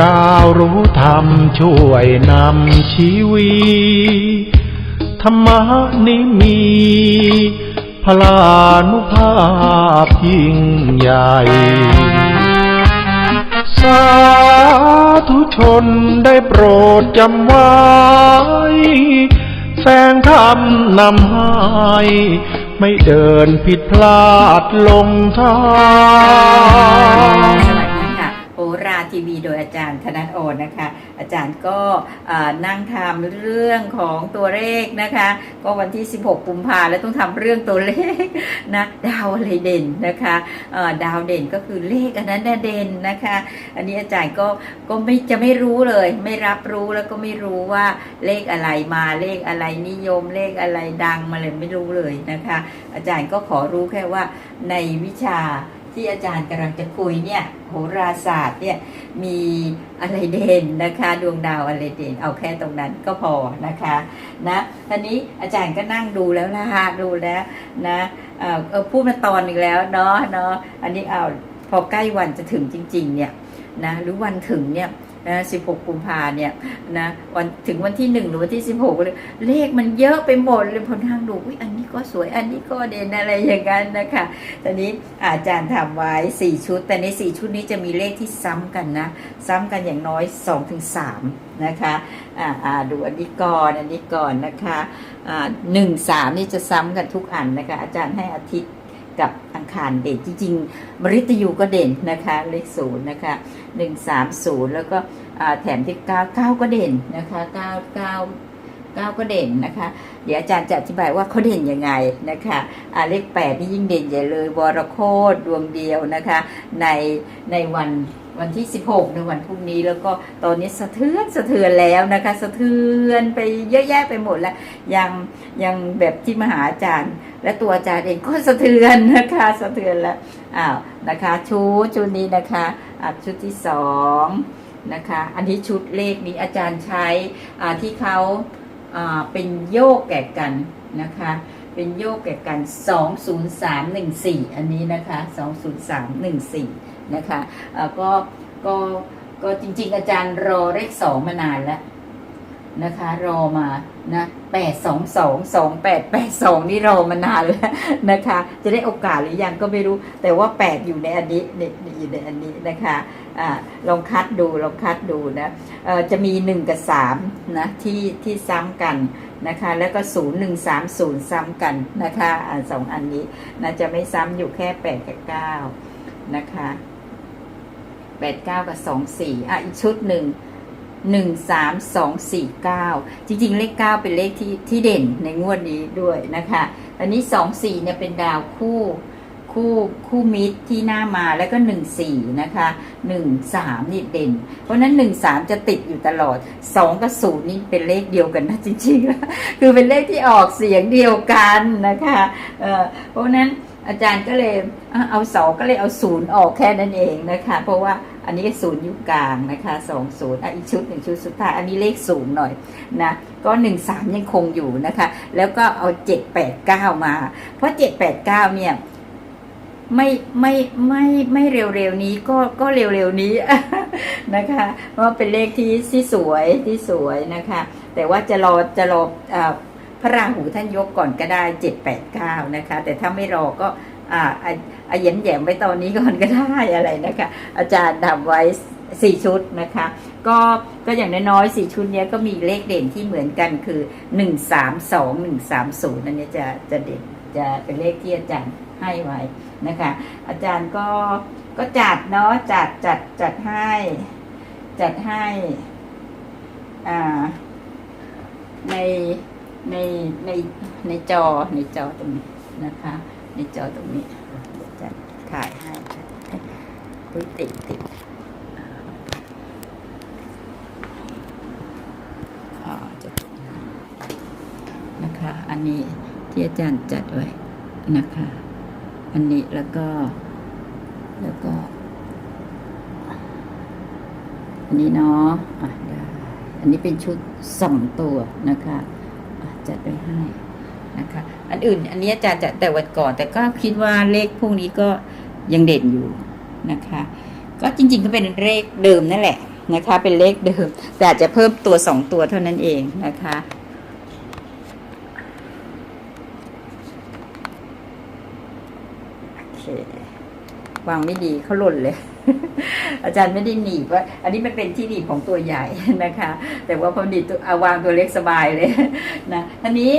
ดาวรู้ธรรมช่วยนำชีวีธรรมนี้มีพลานุภาพยิ่งใหญ่ สาธุชนได้โปรดจำไว้ แสงธรรมนำให้ไม่เดินผิดพลาดลงทาง ทีวีโดยอาจารย์ธนัทโอนนะคะ อาจารย์ก็นั่งทำเรื่องของตัวเลขนะคะ ก็วันที่ 16 กุมภาแล้วต้องทำเรื่องตัวเลขนะดาวอะไรเด่นนะคะดาวเด่นก็คือเลขอันนั้นเด่นนะคะ อันนี้อาจารย์ก็ก็ไม่จะไม่รู้เลย ไม่รับรู้แล้วก็ไม่รู้ว่าเลขอะไรมาเลขอะไรนิยมเลขอะไรดังมาเลยไม่รู้เลยนะคะ อาจารย์ก็ขอรู้แค่ว่าในวิชา ที่อาจารย์กำลังจะคุยเนี่ยโหราศาสตร์เนี่ยมีอะไรเด่นนะคะดวงดาวอะไรเด่นเอาแค่ตรงนั้นก็พอนะคะนะทีนี้อาจารย์ก็นั่งดูแล้วนะคะดูแล้วนะเออเออพูดมาตอนอีกแล้วเนาะเนาะอันนี้เอาพอใกล้วันจะถึงจริง ๆ เนี่ยนะหรือวันถึงเนี่ย นะ16กุมภาเนี่ยนะวันถึงวันที่1หรือวันที่16เลยเลขมันเยอะไปหมดเลยพอนั่งดูอุ้ยอันนี้ก็สวยอันนี้ก็เด่นอะไรอย่างนั้นนะคะตอนนี้อาจารย์ทำไว้4ชุด แต่ใน4ชุดนี้จะมีเลขที่ซ้ำกันนะ ซ้ำกันอย่างน้อย2-3นะคะอ่าอ่าดูอันนี้ก่อนอันนี้ก่อนนะคะอ่าหนึ่งสามนี่จะซ้ำกันทุกอันนะคะ อาจารย์ให้อาทิตย์ กับอังคารเด่นจริงๆมฤตยูก็เด่นนะคะเลขศูนย์นะคะหนึ่งสามศูนย์แล้วก็แถมที่เก้าเก้าก็เด่นนะคะเก้าเก้าเก้าก็เด่นนะคะ เดี๋ยวอาจารย์จะอธิบายว่าเขาเด่นยังไงนะคะเลขแปดนี่ยิ่งเด่นใหญ่เลยวรโคตรดวงเดียวนะคะในในวัน วันที่ 16 ในวันพรุ่งนี้แล้วก็ตอนนี้สะเทือนสะเทือนแล้วนะคะ สะเทือนไปเยอะแยะไปหมดแล้วยังยังแบบที่มหาอาจารย์ และตัวอาจารย์เองก็สะเทือนนะคะสะเทือนแล้วอ้าวนะคะชุดชุดนี้นะคะอะชุดที่สองนะคะอันนี้ชุดเลขนี้อาจารย์ใช้อ่าที่เขาอ่าเป็นโยกแก่กันนะคะเป็นโยกแก่กัน 20314 อันนี้นะคะ 20314 นะคะก็ก็ก็จริง ๆ อาจารย์รอเลขสองมานานแล้วนะคะ รอมานะแปดสองสองสองแปดแปดสองนี่รอมานานแล้วนะคะ จะได้โอกาสหรือยังก็ไม่รู้ แต่ว่าแปดอยู่ในอันนี้ในอยู่ในอันนี้นะคะอ่าลองคัดดูลองคัดดูนะเอ่อจะมีหนึ่งกับสามนะที่ที่ซ้ำกันนะคะ แล้วก็ศูนย์หนึ่งสามศูนย์ซ้ำกันนะคะอ่าสองอันนี้นะจะไม่ซ้ำอยู่แค่แปดกับเก้านะคะ แปดเก้ากับสองสี่อะอีกชุดหนึ่งหนึ่งสามสองสี่เก้าจริง ๆ เลขเก้าเป็นเลขที่ที่เด่นในงวดนี้ด้วยนะคะอันนี้สองสี่เนี่ยเป็นดาวคู่คู่คู่มิตรที่หน้ามาแล้วก็หนึ่งสี่นะคะหนึ่งสามนี่เด่น เพราะนั้นหนึ่งสามจะติดอยู่ตลอดสองกับศูนย์นี่เป็นเลขเดียวกันนะจริงๆแล้วคือเป็นเลขที่ออกเสียงเดียวกันนะคะเเพราะนั้นอาจารย์ก็เลยเอาสองก็เลยเอาศูนย์ออกแค่นั้นเองนะคะ เพราะว่า อันนี้ศูนย์ยู่กลางนะคะสองศูนย์อะอีกชุดหนึ่งชุดสุดท้าย อันนี้เลขสูงหน่อยนะก็หนึ่งสามยังคงอยู่นะคะ แล้วก็เอาเจ็ดแปดเก้ามา เพราะเจ็ดแปดเก้าเนี่ยไม่ไม่ไม่ไม่เร็วๆนี้ก็ก็เร็วๆนี้นะคะเพราะเป็นเลขที่ที่สวยที่สวยนะคะ แต่ว่าจะรอจะรอเออพระราหูท่านยกก่อนก็ได้เจ็ดแปดเก้านะคะ แต่ถ้าไม่รอก็อ่า อะอะแย้มแย้มๆไว้ตอนนี้ก่อนก็ได้อะไรนะคะ อาจารย์ทำไว้สี่ชุดนะคะ ก็ก็อย่างน้อยๆสี่ชุดนี้ก็มีเลขเด่นที่เหมือนกันคือหนึ่งสามสองหนึ่งสามศูนย์อันนี้จะจะเด่นจะเป็นเลขที่อาจารย์ให้ไว้นะคะ อาจารย์ก็ก็จัดเนาะจัดจัดจัดให้ จัดให้อ่าในในในในจอในจอตรงนี้นะคะ ในจอตรงนี้ ถ่ายให้อุ้ยติดติดนะคะ อันนี้ที่อาจารย์จัดไว้นะคะ อันนี้แล้วก็แล้วก็ อันนี้เนาะอะได้อันนี้เป็นชุดสองตัวนะคะจัดไว้ให้นะคะ อันอื่น อันนี้อาจารย์จะแต่วันก่อน แต่ก็คิดว่าเลขพวกนี้ก็ ยังเด่นอยู่นะคะ ก็จริงๆก็เป็นเลขเดิมนั่นแหละนะคะ เป็นเลขเดิม แต่อาจจะเพิ่มตัวสองตัวเท่านั้นเองนะคะโอเควางไม่ดีเขาหล่นเลย อาจารย์ไม่ได้หนีบว่าอันนี้มันเป็นที่หนีบของตัวใหญ่นะคะ แต่ว่าพอดีตัวเอาวางตัวเล็กสบายเลยนะทีนี้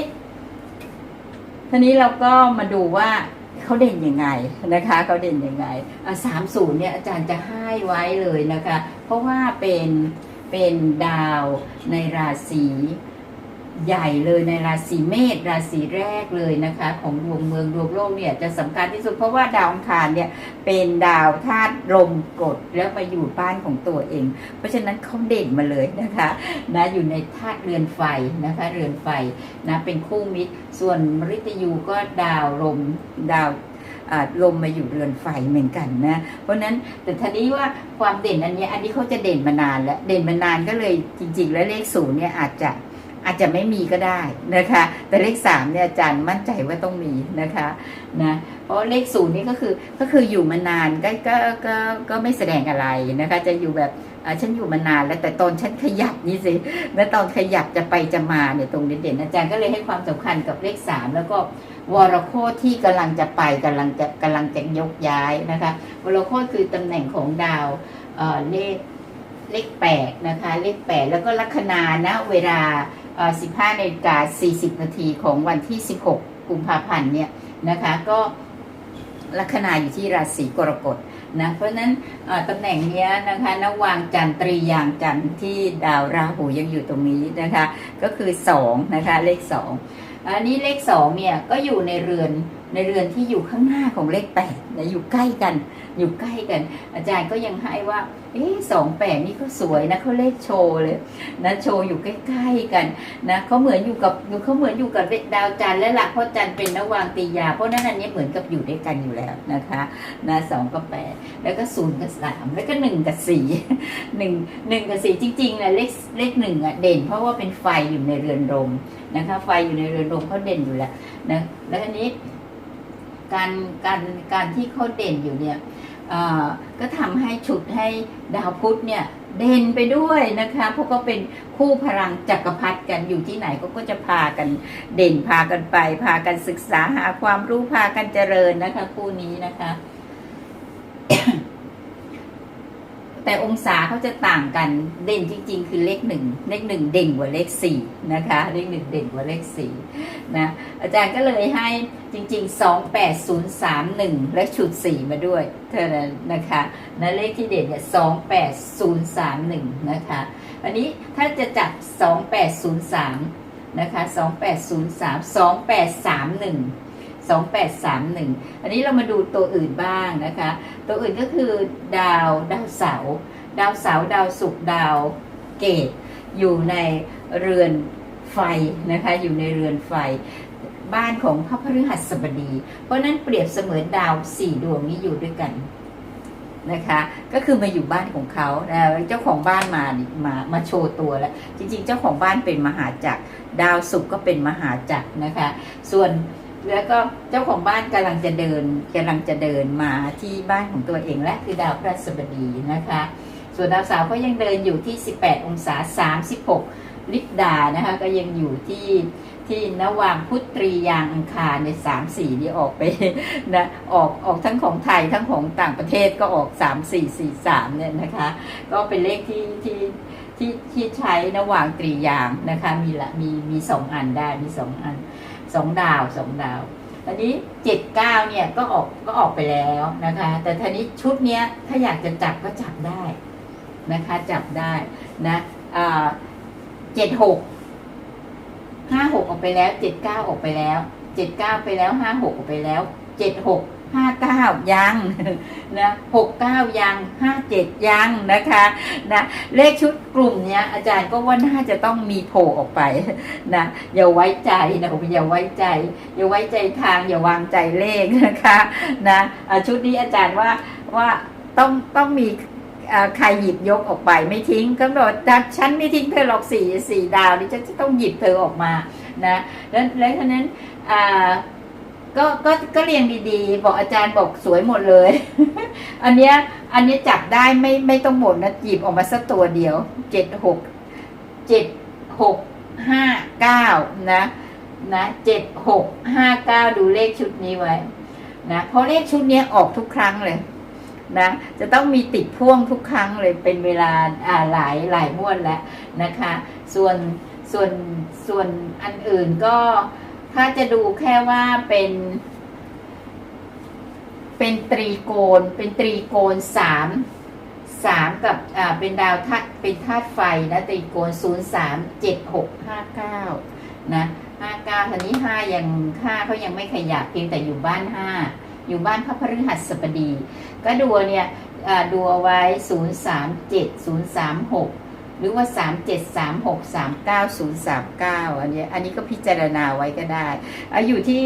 ทีนี้เราก็มาดูว่า เขาเด่นยังไงนะคะเขาเด่นยังไงสามศูนย์เนี่ยอาจารย์จะให้ไว้เลยนะคะ เพราะว่าเป็นเป็นดาวในราศี ใหญ่เลยในราศีเมษราศีแรกเลยนะคะ ของดวงเมืองดวงโลกเนี่ยจะสำคัญที่สุดเพราะว่าดาวอังคารเนี่ยเป็นดาวธาตุลมกดแล้วมาอยู่บ้านของตัวเอง เพราะฉะนั้นเขาเด่นมาเลยนะคะนะอยู่ในธาตุเรือนไฟนะคะเรือนไฟนะเป็นคู่มิตร ส่วนมฤตยูก็ดาวลมดาวอ่าลมมาอยู่เรือนไฟเหมือนกันนะ เพราะฉะนั้นแต่ทีนี้ว่าความเด่นอันนี้อันนี้เขาจะเด่นมานานแล้วเด่นมานานก็เลยจริง ๆ แล้วเลขศูนย์เนี่ยอาจจะ อาจจะไม่มีก็ได้นะคะ แต่เลขสามเนี่ยอาจารย์มั่นใจว่าต้องมีนะคะนะเพราะเลขศูนย์นี่ก็คือก็คืออยู่มานานก็ก็ก็ก็ไม่แสดงอะไรนะคะ จะอยู่แบบอ่าฉันอยู่มานานแล้วแต่ตอนฉันขยับนี่สิแล้วตอนขยับจะไปจะมาเนี่ยตรงเด่นๆอาจารย์ก็เลยให้ความสำคัญกับเลขสามแล้วก็วรโคตที่กำลังจะไปกำลังจะกำลังจะยกย้ายนะคะ วรโคตคือตำแหน่งของดาวเอ่อเลขเลขแปดนะคะ เลขแปดแล้วก็ลัคนานะเวลา 15นาฬิกา40 นาทีของวันที่ 16 กุมภาพันธ์เนี่ยนะคะ ก็ลัคนาอยู่ที่ราศีกรกฎนะเพราะนั้นตำแหน่งเนี้ยนะคะนวางจันทร์ตรียางจันทร์ที่ดาวราหูยังอยู่ตรงนี้นะคะ ก็คือ2นะคะเลข2อันนี้เลข2เนี่ยก็อยู่ในเรือนในเรือนที่อยู่ข้างหน้าของเลข8นะอยู่ใกล้กัน อยู่ใกล้กัน อาจารย์ก็ยังให้ว่า เอ๊สองแปดนี่ก็สวยนะเขาเลขโชว์เลยนะโชว์อยู่ใกล้ๆกันนะเขาเหมือนอยู่กับเขาเหมือนอยู่กับดาวจันทร์และหลักเพราะจันทร์เป็นนวางตียา เพราะนั้นอันนี้เหมือนกับอยู่ด้วยกันอยู่แล้วนะคะนะสองกับแปดแล้วก็ศูนย์กับสามแล้วก็หนึ่งกับสี่หนึ่งหนึ่งกับสี่จริงๆนะเลขเลขหนึ่งอะเด่น เพราะว่าเป็นไฟอยู่ในเรือนรมนะคะไฟอยู่ในเรือนรมเขาเด่นอยู่แล้วนะแล้วอันนี้การการการที่เขาเด่นอยู่เนี่ย ก็ทำให้ฉุดให้ดาวพุธเนี่ยเด่นไปด้วยนะคะเพราะก็เป็นคู่พลังจักรพรรดิกันอยู่ที่ไหนก็ก็จะพากันเด่นพากันไป พากันศึกษาหาความรู้พากันเจริญนะคะ คู่นี้นะคะ แต่องศาเขาจะต่างกันเด่นจริง ๆ คือเลขหนึ่งเลขหนึ่งเด่นกว่าเลขสี่นะคะเลขหนึ่งเด่นกว่าเลขสี่นะอาจารย์ก็เลยให้จริง ๆ 2 8 0 3 1 และชุด 4 มาด้วย เท่านั้นนะคะนะเลขที่เด่นเนี่ย2 8 0 3 1 นะคะอันนี้ถ้าจะจับ 2 8 0 3 นะคะ 2 8 0 3 2 8 3 1 2831 อันนี้เรามาดูตัวอื่นบ้างนะคะ ตัวอื่นก็คือดาวดาวเสาดาวเสาดาวศุกร์ดาวเกตอยู่ในเรือนไฟนะคะอยู่ในเรือนไฟบ้านของพระพฤหัสบดี เพราะนั้นเปรียบเสมือนดาวสี่ดวงนี้อยู่ด้วยกันนะคะ ก็คือมาอยู่บ้านของเขาเจ้าของบ้านมามามาโชว์ตัวแล้ว จริง ๆ เจ้าของบ้านเป็นมหาจักร ดาวศุกร์ก็เป็นมหาจักรนะคะ ส่วน แล้วก็เจ้าของบ้านกำลังจะเดินกำลังจะเดินมาที่บ้านของตัวเองและคือดาวพฤหัสบดีนะคะ ส่วนดาวเสาร์ก็ยังเดินอยู่ที่ 18 องศา 36 ลิบดานะคะก็ยังอยู่ที่ที่นวางพุตรียางอังคารในสามสี่นี่ออกไปนะออกออกทั้งของไทยทั้งของต่างประเทศก็ออกสามสี่สี่สามเนี่ยนะคะ ก็เป็นเลขที่ที่ที่ที่ใช้นวางตรียางนะคะมีละมีมีสองอันได้มีสองอัน สองดาวสองดาวอันนี้เจ็ดเก้าเนี่ยก็ออกก็ออกไปแล้วนะคะ แต่ทีนี้ชุดเนี้ยถ้าอยากจะจับก็จับได้นะคะ จับได้นะเจ็ดหกห้าหกออกไปแล้วเจ็ดเก้าออกไปแล้วเจ็ดเก้าไปแล้วห้าหกออกไปแล้วเจ็ดหก ห้าเก้ายังนะหกเก้ายังห้าเจ็ดยังนะคะนะเลขชุดกลุ่มเนี้ยอาจารย์ก็ว่าน่าจะต้องมีโผล่ออกไปนะอย่าไว้ใจนะอย่าไว้ใจอย่าไว้ใจทางอย่าวางใจเลขนะคะนะชุดนี้อาจารย์ว่าว่าต้องต้องมีใครหยิบยกออกไปไม่ทิ้งก็บอกแต่ฉันไม่ทิ้งเธอหรอกสี่สี่ดาวนี่ฉันจะต้องหยิบเธอออกมานะแล้วแล้วฉะนั้นอ่า ก็ก็ก็เรียงดีๆ บอกอาจารย์บอกสวยหมดเลย อันเนี้ยอันเนี้ยจับได้ไม่ไม่ต้องหมดนะหยิบออกมาสักตัวเดียวเจ็ดหกเจ็ดหกห้าเก้านะนะเจ็ดหกห้าเก้าดูเลขชุดนี้ไว้นะเพราะเลขชุดเนี้ยออกทุกครั้งเลยนะจะต้องมีติดพ่วงทุกครั้งเลยเป็นเวลาอ่าหลายหลายม้วนแล้วนะคะ ส่วนส่วนส่วนอันอื่นก็ ถ้าจะดูแค่ว่าเป็น เป็นตรีโกณเป็นตรีโกณสามสามกับอ่าเป็นดาวธาตุเป็นธาตุไฟนะตรีโกณศูนย์สามเจ็ดหกห้าเก้านะห้าเก้าทีนี้ห้ายังห้าเขายังไม่ขยับเพียงแต่อยู่บ้านห้าอยู่บ้านพระพฤหัสบดี ก็ดูเนี่ยดูเอาไว้0 3 7 0 3 6หรือว่า3 7 3 รือว่า 3 7 3 6 3 9 0 3 9 อันเนี้อันนี้ก็พิจารณาไว้ก็ได้ออยู่ที่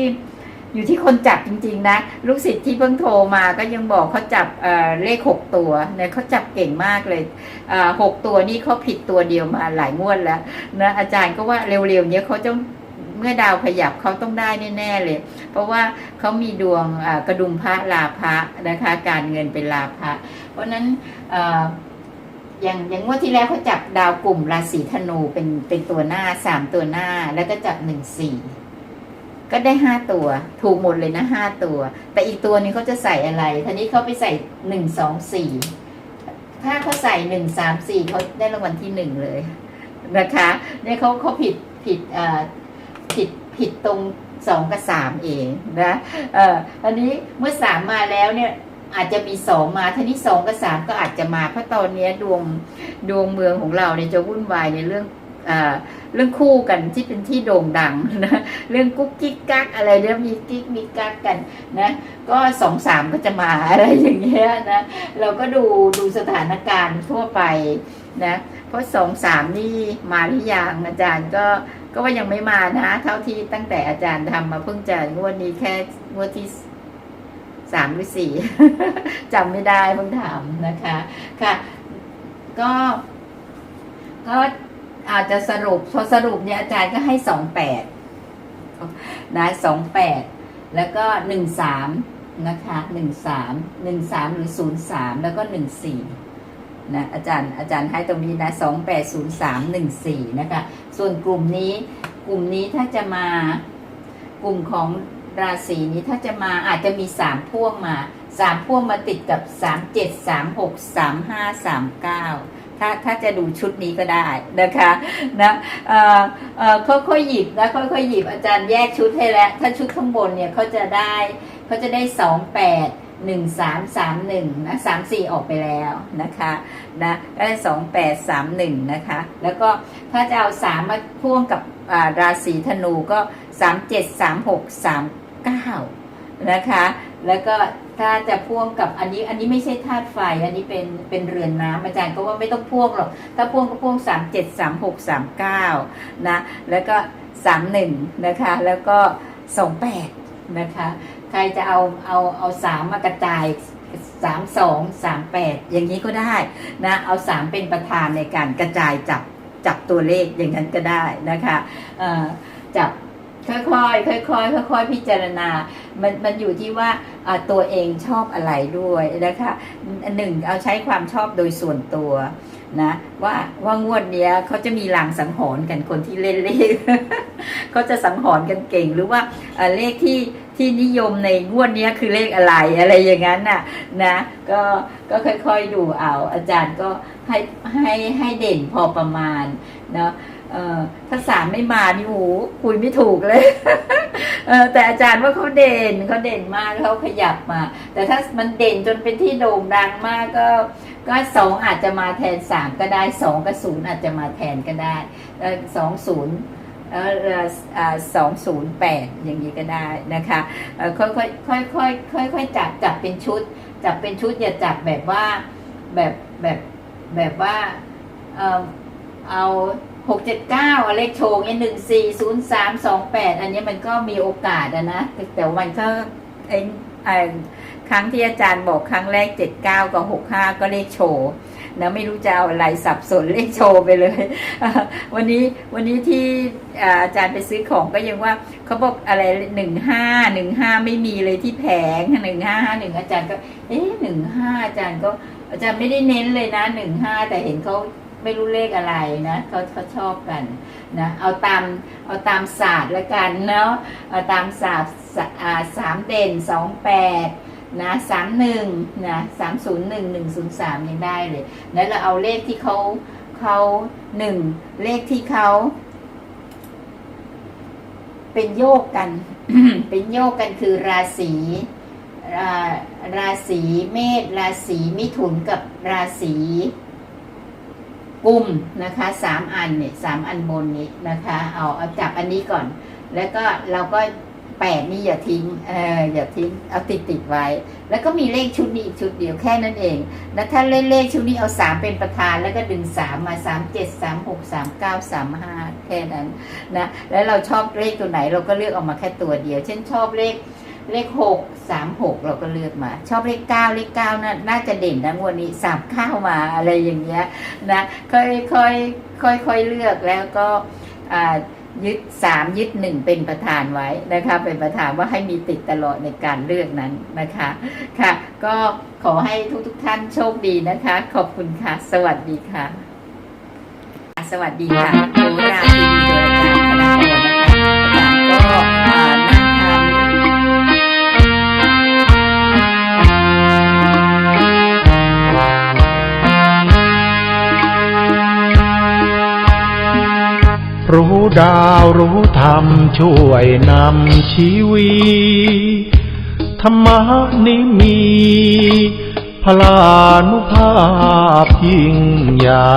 อยู่ที่คนจับจริง ๆ นะ ลูกศิษย์ที่เพิ่งโทรมาก็ยังบอกเขาจับเเลข6ตัวเนี่ยเขาจับเก่งมากเลยหกตัวนี่เขาผิดตัวเดียวมาหลายงวดแล้วนะอาจารย์ก็ว่าเร็วๆเนี้ยเขาต้องเมื่อดาวขยับเขาต้องได้แน่ๆเลย เพราะว่าเขามีดวงกระดุมพระลาภะนะคะ การเงินเป็นลาภะเพราะฉะนั้น อย่างอย่างงวดที่แล้วเขาจับดาวกลุ่มราศีธนูเป็นเป็นตัวหน้าสามตัวหน้า แล้วก็จับหนึ่งสี่ก็ได้ห้าตัว ถูกหมดเลยนะห้าตัว แต่อีกตัวนึงเขาจะใส่อะไรทีนี้เขาไปใส่หนึ่งสองสี่ถ้าเขาใส่หนึ่งสามสี่เขาได้รางวัลที่หนึ่งเลยนะคะเนี่ยเขาเขาผิดผิดเอ่อผิดผิดตรงสองกับสามเองนะเอ่ออันนี้เมื่อสามมาแล้วเนี่ย อาจจะมีสองมาทีนี้สองกับสามก็อาจจะมา เพราะตอนนี้ดวงดวงเมืองของเราเนี่ยจะวุ่นวายในเรื่องเอ่อเรื่องคู่กันที่เป็นที่โด่งดังนะเรื่องกุ๊กกิ๊กกักอะไรเนี่ยมีกิ๊กมีกักกันนะก็สองสามก็จะมาอะไรอย่างเงี้ยนะเราก็ดูดูสถานการณ์ทั่วไปนะเพราะสองสามนี่มาหรือยังอาจารย์ก็ก็ว่ายังไม่มานะ เท่าที่ตั้งแต่อาจารย์ทำมาเพิ่งจะงวดนี้แค่งวดที่ สามหรือสี่จำไม่ได้เพิ่งถามนะคะค่ะ ก็ก็อาจจะสรุปพอสรุปเนี่ยอาจารย์ก็ให้สองแปดนะสองแปดแล้วก็หนึ่งสามนะคะหนึ่งสามหนึ่งสามหรือศูนย์สามแล้วก็หนึ่งสี่นะอาจารย์อาจารย์ให้ตรงนี้นะสองแปดศูนย์สามหนึ่งสี่นะคะ ส่วนกลุ่มนี้กลุ่มนี้ถ้าจะมากลุ่มของ ราศีนี้ถ้าจะมาอาจจะมีสามพ่วงมาสามพ่วงมาติดกับสามเจ็ดสามหกสามห้าสามเก้าถ้าถ้าจะดูชุดนี้ก็ได้นะคะนะเอ่อเอ่อค่อยๆหยิบนะค่อยๆหยิบอาจารย์แยกชุดให้แล้วถ้าชุดข้างบนเนี่ยเขาจะได้เขาจะได้สองแปดหนึ่งสามสามหนึ่งนะสามสี่ออกไปแล้วนะคะนะก็ได้สองแปดสามหนึ่งนะคะ แล้วก็ถ้าจะเอาสามมาพ่วงกับราศีธนูก็สามเจ็ดสามหกสาม เก้านะคะ แล้วก็ถ้าจะพ่วงกับอันนี้อันนี้ไม่ใช่ธาตุไฟ อันนี้เป็นเป็นเรือนน้ำอาจารย์ก็ว่าไม่ต้องพ่วงหรอก ถ้าพ่วงก็พ่วงสามเจ็ดสามหกสามเก้านะ แล้วก็สามหนึ่งนะคะ แล้วก็สองแปดนะคะ ใครจะเอาเอาเอาสามมากระจายสามสองสามแปดอย่างนี้ก็ได้นะ เอาสามเป็นประธานในการกระจายจับจับตัวเลขอย่างนั้นก็ได้นะคะเอ่อจับ ค่อยๆค่อยๆค่อยๆพิจารณา มันมันอยู่ที่ว่าตัวเองชอบอะไรด้วยนะคะหนึ่งเอาใช้ความชอบโดยส่วนตัวนะว่าว่างวดเนี้ยเขาจะมีลางสังหรณ์กันคนที่เล่นเลขเขาจะสังหรณ์กันเก่งหรือว่าเลขที่ที่นิยมในงวดเนี้ยคือเลขอะไรอะไรอย่างนั้นน่ะนะก็ก็ค่อยๆดูเอาอาจารย์ก็ให้ให้ให้เด่นพอประมาณเนาะ ถ้าสามไม่มานี่โอ้โหคุยไม่ถูกเลยเออแต่อาจารย์ว่าเขาเด่นเขาเด่นมากเขาขยับมา แต่ถ้ามันเด่นจนเป็นที่โด่งดังมากก็ ก็สองอาจจะมาแทนสามก็ได้สองกับศูนย์อาจจะมาแทนก็ได้สองศูนย์สองศูนย์แปดอย่างนี้ก็ได้นะคะค่อยค่อยค่อยค่อยค่อยๆจับจับเป็นชุด จับเป็นชุดอย่าจับแบบว่าแบบแบบแบบว่าเอ่อเอา หกเจ็ดเก้าเลขโชว์เนี่ยหนึ่งสี่ศูนย์สามสองแปดอันนี้มันก็มีโอกาสอะนะแต่วันก็ไอ้ไอ้ครั้งที่อาจารย์บอกครั้งแรก79กับ65ก็เลขโชว์นะไม่รู้จะเอาอะไรสับสนเลขโชว์ไปเลย วันนี้วันนี้ที่อาอาจารย์ไปซื้อของก็ยังว่าเขาบอกอะไรหนึ่งห้าหนึ่งห้าไม่มีเลยที่แผงหนึ่งห้าห้าหนึ่งอาจารย์ก็ เอ๊ะหนึ่งห้าอาจารย์ก็อาจารย์ไม่ได้เน้นเลยนะหนึ่งห้าแต่เห็นเขา ไม่รู้เลขอะไรนะเขาเขาชอบกันนะเอาตามเอาตามศาสตร์ละกันเนาะเอาตามศาสตร์สามเด่นสองแปดนะสามหนึ่งนะสามศูนย์หนึ่งหนึ่งศูนย์สามยังได้เลยแล้วเราเอาเลขที่เขาเขาหนึ่งเลขที่เขาเป็นโยกกัน เป็นโยกกันคือราศีอ่าราศีเมษราศีมิถุนกับราศี กุมนะคะสามอันเนี่ยสามอันบนนี้นะคะ เอาเอาจับอันนี้ก่อน แล้วก็เราก็แปดนี่อย่าทิ้งเอออย่าทิ้งเอาติดติดไว้ แล้วก็มีเลขชุดนี้อีกชุดเดียวแค่นั้นเองแล้วถ้าเล่นเลขชุดนี้เอาสามเป็นประธานแล้วก็ดึงสามมาสามเจ็ดสามหกสามเก้าสามห้าแค่นั้นนะแล้วเราชอบเลขตัวไหนเราก็เลือกออกมาแค่ตัวเดียว เช่นชอบเลข เลขหกสามหกเราก็เลือกมา ชอบเลขเก้าเลขเก้าน่าน่าจะเด่นนะงวดนี้สามข้าวมาอะไรอย่างเงี้ยนะค่อยค่อยค่อยค่อยเลือกแล้วก็อ่ายึดสามยึดหนึ่งเป็นประธานไว้นะคะ เป็นประธานว่าให้มีติดตลอดในการเลือกนั้นนะคะค่ะ ก็ขอให้ทุกทุกท่านโชคดีนะคะ ขอบคุณค่ะ สวัสดีค่ะ สวัสดีค่ะโหรา รู้ดาวรู้ธรรมช่วยนำชีวีธรรมนิมี พลานุภาพยิ่งใหญ่